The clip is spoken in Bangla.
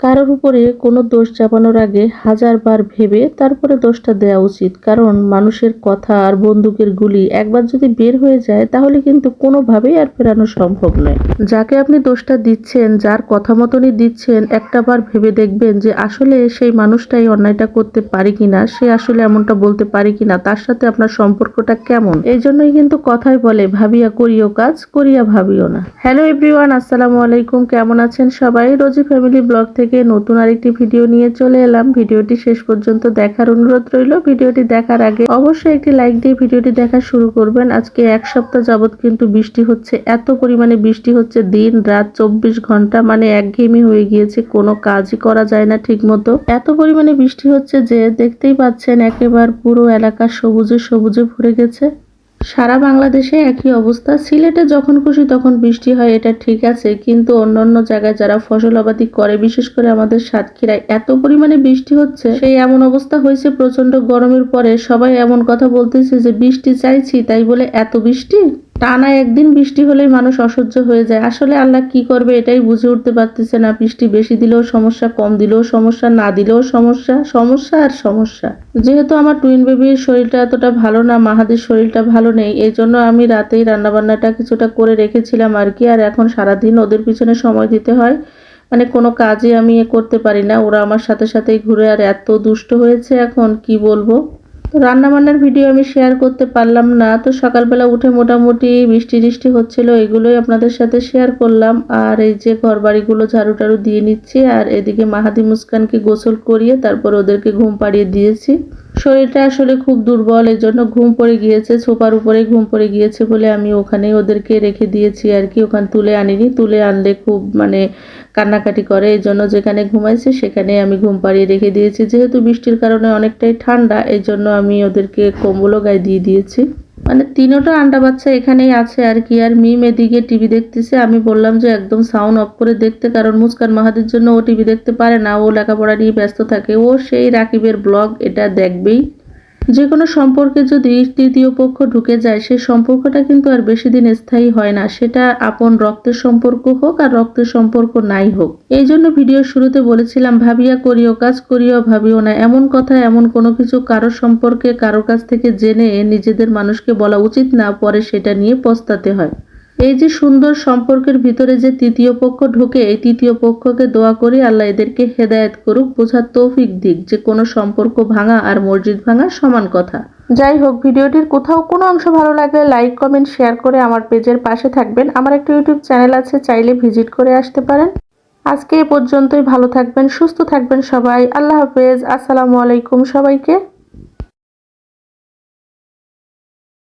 কারোর উপরে কোনো দোষ চাপানোর আগে হাজারবার ভেবে তারপরে দোষটা দেওয়া উচিত। কারণ মানুষের কথা আর বন্দুকের গুলি একবার যদি বের হয়ে যায়, তাহলে কিন্তু কোনোভাবেই আর ফেরানো সম্ভব নয়। যাকে আপনি দোষটা দিচ্ছেন, যার কথা মতনই দিচ্ছেন একটা বার ভেবে দেখবেন যে আসলে সেই মানুষটাই অন্যায়টা করতে পারে কিনা, সে আসলে এমনটা বলতে পারে কিনা, তার সাথে আপনার সম্পর্কটা কেমন? এই জন্যই কিন্তু কথাই বলে, ভাবিয়া করিও কাজ, করিয়া ভাবিও না। হ্যালো এভরিওয়ান আসসালামু আলাইকুম, কেমন আছেন সবাই? রোজি ফ্যামিলি ব্লগ থেকে নতুন আরেকটি ভিডিও নিয়ে চলে এলাম। ভিডিওটি শেষ পর্যন্ত দেখার অনুরোধ রইল। ভিডিওটি দেখার আগে অবশ্যই একটি লাইক দিয়ে ভিডিওটি দেখা শুরু করবেন। আজকে এক সপ্তাহ যাবৎ কিন্তু বৃষ্টি হচ্ছে। এত পরিমাণে বৃষ্টি হচ্ছে দিন, রাত, চব্বিশ ঘণ্টা। মানে একঘেয়েমি হয়ে গিয়েছে। কোনো কাজই করা যায় না ঠিক মতো এত পরিমাণে বৃষ্টি হচ্ছে যে দেখতেই পাচ্ছেন একেবারে পুরো এলাকা সবুজে সবুজে ভরে গেছে। সারা বাংলাদেশে একই অবস্থা। সিলেটে যখন খুশি তখন বৃষ্টি হয়, এটা ঠিক আছে, কিন্তু অন্যান্য জায়গায় যারা ফসল আবাদি করে, বিশেষ করে আমাদের সাতক্ষীরায় এত পরিমাণে বৃষ্টি হচ্ছে, সেই এমন অবস্থা হয়েছে প্রচণ্ড গরমের পরে সবাই এমন কথা বলতেছে যে, বৃষ্টি চাইছি, তাই বলে এত বৃষ্টি? টানা একদিন বৃষ্টি হলেই মানুষ অসহ্য হয়ে যায়। আসলে আল্লাহ কি করবে এটাই বুঝে উঠতে পারতেছে না। বৃষ্টি বেশি দিলেও সমস্যা, কম দিলেও সমস্যা, না দিলেও সমস্যা সমস্যা আর সমস্যা। যেহেতু আমার টুইন বেবির শরীরটা এতটা ভালো না, মাহাদের শরীরটা ভালো নেই, এই জন্য আমি রাতেই রান্নাবান্নাটা কিছুটা করে রেখেছিলাম আর কি। আর এখন সারাদিন ওদের পিছনে সময় দিতে হয়। মানে কোনো কাজই আমি করতে পারি না। ওরা আমার সাথে সাথেই ঘুরে, আর এত দুষ্ট হয়েছে এখন, কি বলব? তো রান্নাবান্নার ভিডিও আমি শেয়ার করতে পারলাম না। তো সকালবেলা উঠে মোটামুটি বৃষ্টি টিষ্টি হচ্ছিল, এগুলোই আপনাদের সাথে শেয়ার করলাম। আর এই যে ঘর বাড়িগুলো ঝাড়ু টাড়ু দিয়ে নিচ্ছি, আর এদিকে মাহাদি মুস্কানকে গোসল করিয়ে তারপর ওদেরকে ঘুম পাড়িয়ে দিয়েছি। শরীরটা আসলে খুব দুর্বল এর জন্য ঘুম পড়ে গিয়েছে, সোফার উপরে ঘুম পড়ে গিয়েছে বলে আমি ওখানেই ওদেরকে রেখে দিয়েছি আর কি, ওখানে তুলে আনিনি, তুলে আনলে খুব মানে কান্নাকাটি করে এই জন্য যেখানে ঘুমাইছে সেখানে আমি ঘুম পাড়িয়ে রেখে দিয়েছি, যেহেতু বৃষ্টির কারণে অনেকটাই ঠান্ডা এই জন্য আমি ওদেরকে কম্বলও গায়ে দিয়ে দিয়েছি। মানে তিনোটা আন্ডা বাচ্চা এখানেই আছে আর কি। আর মিম এদিকে টিভি দেখতেছে। আমি বললাম যে একদম সাউন্ড অফ করে দেখতে, কারণ মুস্কান মাহাদের জন্য ও টিভি দেখতে পারে না। ও লেখাপড়া নিয়ে ব্যস্ত থাকে। ও সেই রাকিবের ব্লগ এটা দেখবেই। যে কোনো সম্পর্কে যদি তৃতীয় পক্ষ ঢুকে যায় সেই সম্পর্কটা কিন্তু আর বেশি দিন স্থায়ী হয় না। সেটা আপন রক্তের সম্পর্ক হোক আর রক্তের সম্পর্ক নাই হোক। এই জন্য ভিডিও শুরুতে বলেছিলাম, ভাবিয়া করিও, কাজ করিও, ভাবিও না। এমন কথা, এমন কোনো কিছু কারও সম্পর্কে কারও কাছ থেকে জেনে নিজেদের মানুষকে বলা উচিত না, পরে সেটা নিয়ে পস্তাতে হয়। এই যে সুন্দর সম্পর্কের ভিতরে যে তৃতীয় পক্ষ ঢুকে, এই তৃতীয় পক্ষকে দোয়া করি আল্লাহ এদেরকে হেদায়েত করুক, বোঝার তৌফিক দিক যে কোনো সম্পর্ক ভাঙা আর মসজিদ ভাঙা সমান কথা। যাই হোক, ভিডিওটির কোথাও কোনো অংশ ভালো লাগলে লাইক, কমেন্ট, শেয়ার করে আমার পেজের পাশে থাকবেন। আমার একটা ইউটিউব চ্যানেল আছে, চাইলে ভিজিট করে আসতে পারেন। আজকে এ পর্যন্তই, ভালো থাকবেন, সুস্থ থাকবেন সবাই। আল্লাহ হাফেজ, আসসালামু আলাইকুম সবাইকে।